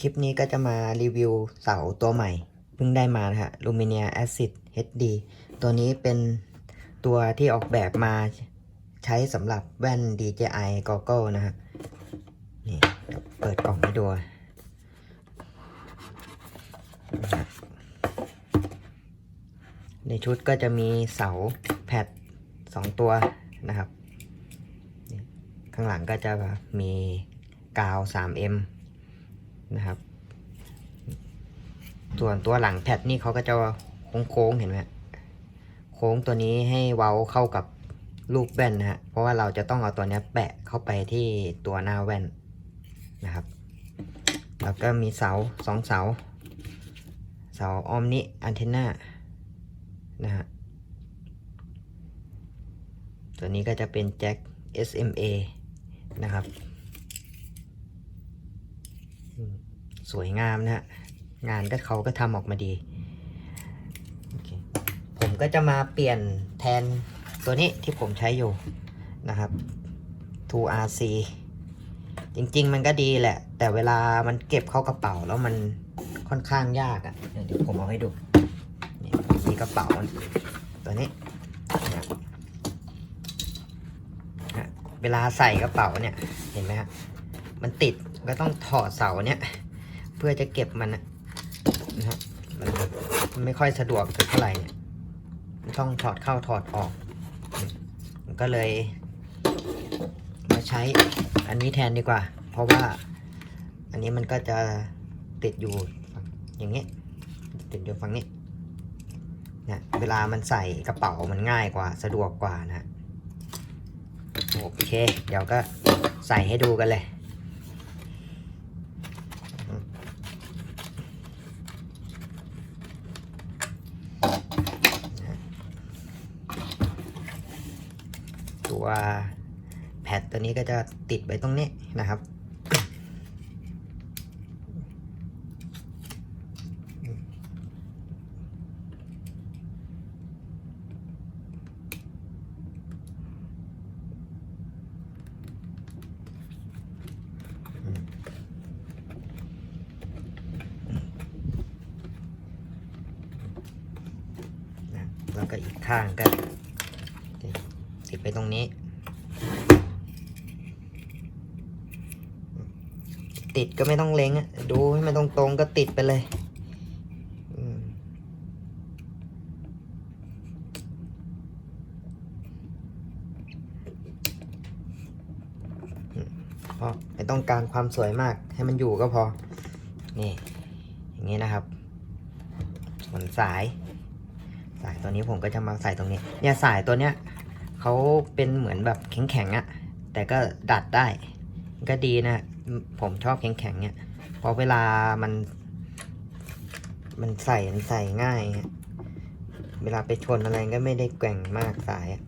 คลิปนี้ก็จะมารีวิวเสาตัวใหม่ เพิ่งได้มานะฮะ Lumia Acid HD ตัวนี้เป็นตัวที่ออกแบบมาใช้สำหรับแว่น DJI Goggle นะฮะนี่เปิดกล่องให้ดูในชุดก็จะมีเสาแพดสองตัวนะครับ ข้างหลังก็จะมีกาว 3M นะครับ ส่วนตัวหลังแพดนี่เขาก็จะโค้งๆเห็นไหมโค้งตัวนี้ให้เว้าเข้ากับลูกแว่นนะฮะ เพราะว่าเราจะต้องเอาตัวนี้แปะเข้าไปที่ตัวหน้าแว่นนะครับ แล้วก็มีเสาสองเสา เสาออมนิอันเทนานะฮะ ตัวนี้ก็จะเป็นแจ็ค SMA นะครับอืม สวยงามนะฮะงานก็เขาก็ทำออกมาดี ผมก็จะมาเปลี่ยนแทนตัวนี้ที่ผมใช้อยู่นะครับ 2RC จริง ๆ มันก็ดีแหละ แต่เวลามันเก็บเข้ากระเป๋าแล้วมันค่อนข้างยากอะ่ะ เดี๋ยวผมเอาให้ดูนี่มีกระเป๋าตัวนี้เนี่ยฮะเวลาใส่กระเป๋าเนี่ย เห็นไหมฮะ มันติดก็ต้องถอดเสาเนี่ย เพื่อจะเก็บมันนะนะฮะมันไม่ค่อยสะดวกสักเท่าไหร่เนี่ยต้องถอดเข้าถอดออก ก็เลย มาใช้อันนี้แทนดีกว่า เพราะว่าอันนี้มันก็จะติดอยู่อย่างนี้ ติดอยู่ฝั่งนี้นะเวลามันใส่กระเป๋ามันง่ายกว่าสะดวกกว่านะ โอเค เดี๋ยวก็ใส่ให้ดูกันเลย ตัวแพดตัวนี้ก็จะติดไว้ตรงนี้นะครับแล้วก็อีกข้างก็ ติดไปตรงนี้ ติดก็ไม่ต้องเล็งอะดูให้มันตรงๆก็ติดไปเลยอืมอืมเพราะไม่ต้องการความสวยมากให้มันอยู่ก็พอ นี่ อย่างนี้นะครับ ส่วนสาย สายตัวนี้ผมก็จะมาใส่ตรงนี้ เนี่ยสายตัวเนี้ย เขาเป็นเหมือนแบบแข็งๆอะ่ะ แต่ก็ดัดได้ ก็ดีนะ ผมชอบแข็งๆเนี่ยพราะเวลามัน มันใส่มันใส่ง่ายเวลาไปชนอะไรก็ไม่ได้แกว่งมากสายอะ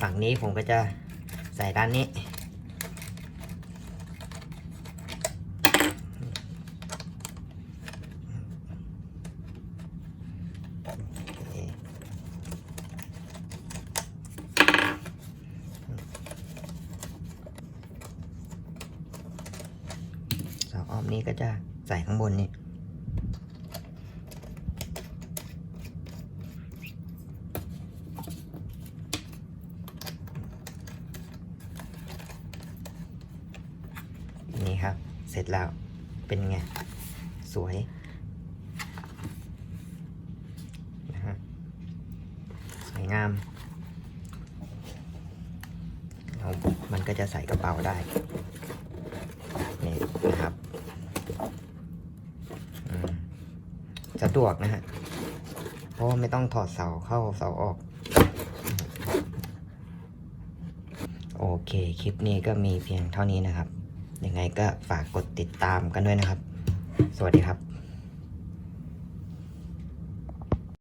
ฝั่งนี้ผมก็จะใส่ด้านนี้ โอเคเสา อมนี้ก็จะใส่ข้างบนนี่นี่ครับ เสร็จแล้วเป็นไง สวยนะฮะสวยงามแล้วมันก็จะใส่กระเป๋าได้นี่นะครับ สะดวกนะฮะ เพราะไม่ต้องถอดเสาเข้าเสาออก โอเค คลิปนี้ก็มีเพียงเท่านี้นะครับ ยังไงก็ฝากกดติดตามกันด้วยนะครับ สวัสดีครับ